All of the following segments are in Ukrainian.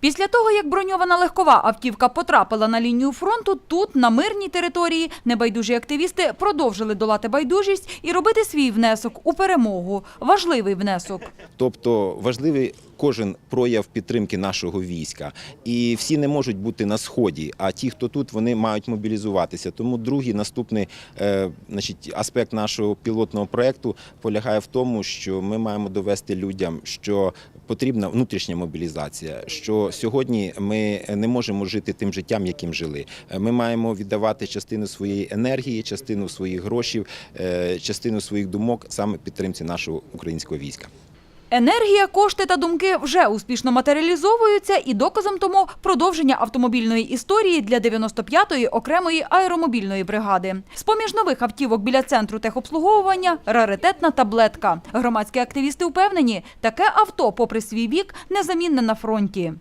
Після того, як броньована легкова автівка потрапила на лінію фронту, тут, на мирній території, небайдужі активісти продовжили долати байдужість і робити свій внесок у перемогу. Важливий внесок. Тобто важливий кожен прояв підтримки нашого війська. І всі не можуть бути на сході. А ті, хто тут, вони мають мобілізуватися. Тому другий наступний е, значить, аспект нашого пілотного проекту полягає в тому, що ми маємо довести людям, що потрібна внутрішня мобілізація. Що сьогодні ми не можемо жити тим життям, яким жили. Ми маємо віддавати частину своєї енергії, частину своїх грошей, е, частину своїх думок саме підтримці нашого українського війська. Енергія, кошти та думки вже успішно матеріалізовуються, і доказом тому продовження автомобільної історії для 95-ї окремої аеромобільної бригади. З-поміж нових автівок біля центру техобслуговування раритетна таблетка. Громадські активісти впевнені, таке авто, попри свій вік, незамінне на фронті.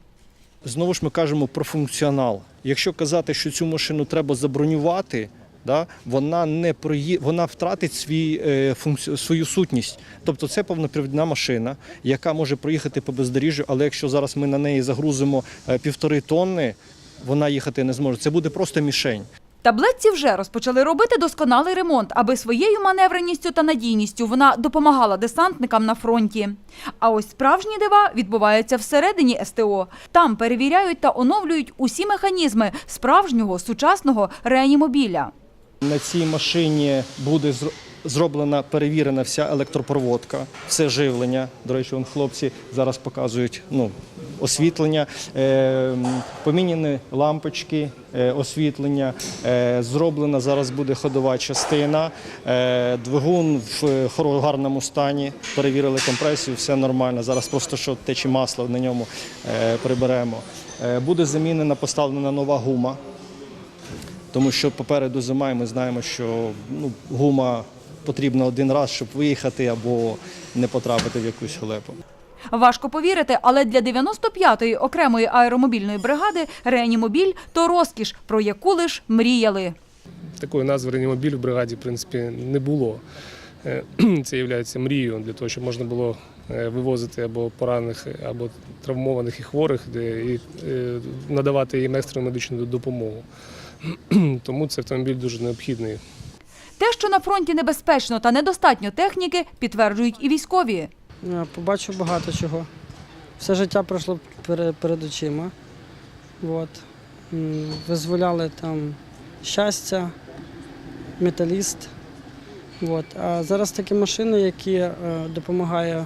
Знову ж ми кажемо про функціонал. Якщо казати, що цю машину треба забронювати, да, вона не прої... вона втратить свій, е, функці... свою сутність. Тобто це повнопривідна машина, яка може проїхати по бездоріжжю, але якщо зараз ми на неї загрузимо е, півтори тонни, вона їхати не зможе. Це буде просто мішень. Таблетці вже розпочали робити досконалий ремонт, аби своєю маневреністю та надійністю вона допомагала десантникам на фронті. А ось справжні дива відбуваються всередині СТО. Там перевіряють та оновлюють усі механізми справжнього сучасного реанімобіля. На цій машині буде зро- зроблена перевірена вся електропроводка, все живлення. До речі, вон хлопці зараз показують ну, освітлення, е, поміняні лампочки, е, освітлення. Е, зроблена зараз буде ходова частина. Двигун в гарному стані. Перевірили компресію, все нормально. Зараз просто що тече масло на ньому приберемо. Буде замінена, поставлена нова гума. Тому що попереду зима, і ми знаємо, що ну, гума потрібна один раз, щоб виїхати або не потрапити в якусь халепу. Важко повірити, але для 95-ї окремої аеромобільної бригади реанімобіль то розкіш, про яку лиш мріяли. Такої назви реанімобіль в бригаді, в принципі, не було. Е, Це є мрією для того, щоб можна було е, вивозити або поранених, або травмованих і хворих, і е, надавати їм екстрену медичну допомогу. Тому цей автомобіль дуже необхідний. Те, що на фронті небезпечно та недостатньо техніки, підтверджують і військові. Я побачив багато чого. Все життя пройшло перед очима. От. Визволяли там щастя, металіст. От. А зараз такі машини, які е, допомагає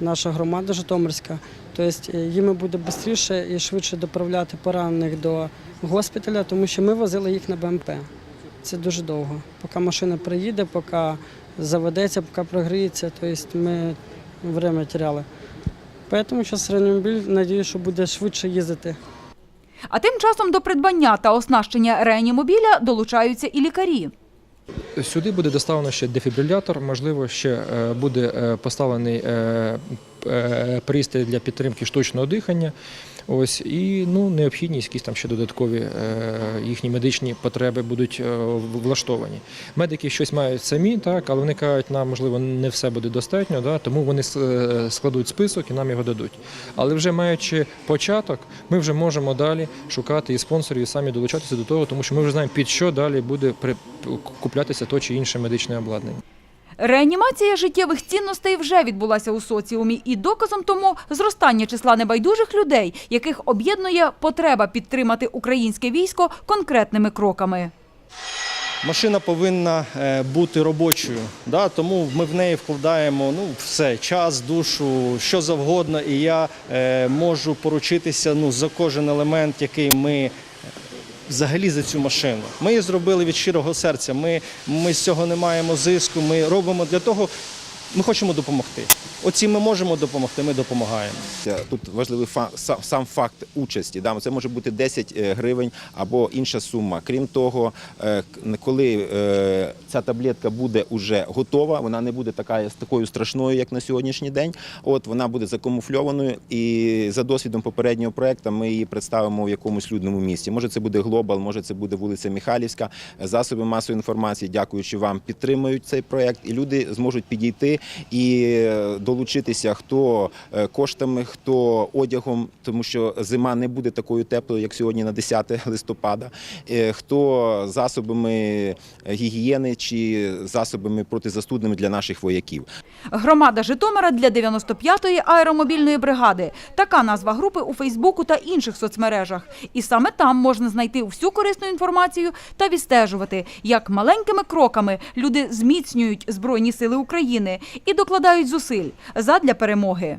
наша громада Житомирська. Тобто е, їм буде швидше і швидше доправляти поранених до госпіталя, тому що ми возили їх на БМП. Це дуже довго. Поки машина приїде, поки заведеться, поки прогріється, тобто ми время теряли. Тому зараз реанімобіль, надію, що буде швидше їздити. А тим часом до придбання та оснащення реанімобіля долучаються і лікарі. Сюди буде доставлено ще дефібрилятор, можливо, ще е, буде е, поставлений е, пристрій для підтримки штучного дихання. Ось і ну необхідність, якісь там ще додаткові е, їхні медичні потреби будуть е, влаштовані. Медики щось мають самі, так, але вони кажуть, нам можливо не все буде достатньо, да, тому вони е, складуть список і нам його дадуть. Але вже маючи початок, ми вже можемо далі шукати і спонсорів, і самі долучатися до того, тому що ми вже знаємо, під що далі буде куплятися то чи інше медичне обладнання. Реанімація життєвих цінностей вже відбулася у соціумі, і доказом тому зростання числа небайдужих людей, яких об'єднує потреба підтримати українське військо конкретними кроками. Машина повинна е, бути робочою, тому ми в неї вкладаємо ну, все, час, душу, що завгодно, і я е, можу поручитися ну, за кожен елемент, який ми взагалі за цю машину. Ми її зробили від щирого серця. Ми, ми з цього не маємо зиску. Ми робимо для того, ми хочемо допомогти. Оці ми можемо допомогти, ми допомагаємо. Тут важливий сам факт участі. Це може бути 10 е, гривень або інша сума. Крім того, е, коли е, ця таблетка буде уже готова, вона не буде така, такою страшною, як на сьогоднішній день. От Вона буде закамуфльованою і за досвідом попереднього проекту ми її представимо в якомусь людному місці. Може це буде Глобал, може це буде вулиця Михайлівська. Засоби масової інформації, дякуючи вам, підтримують цей проект, і люди зможуть підійти і е, долучитися хто е, коштами, хто одягом, тому що зима не буде такою теплою, як сьогодні на 10 листопада. е, Хто засобами гігієни чи засобами протизастудними для наших вояків. Громада Житомира для 95-ї аеромобільної бригади. Така назва групи у Фейсбуку та інших соцмережах. І саме там можна знайти всю корисну інформацію та відстежувати, як маленькими кроками люди зміцнюють Збройні сили України і докладають зусиль задля перемоги.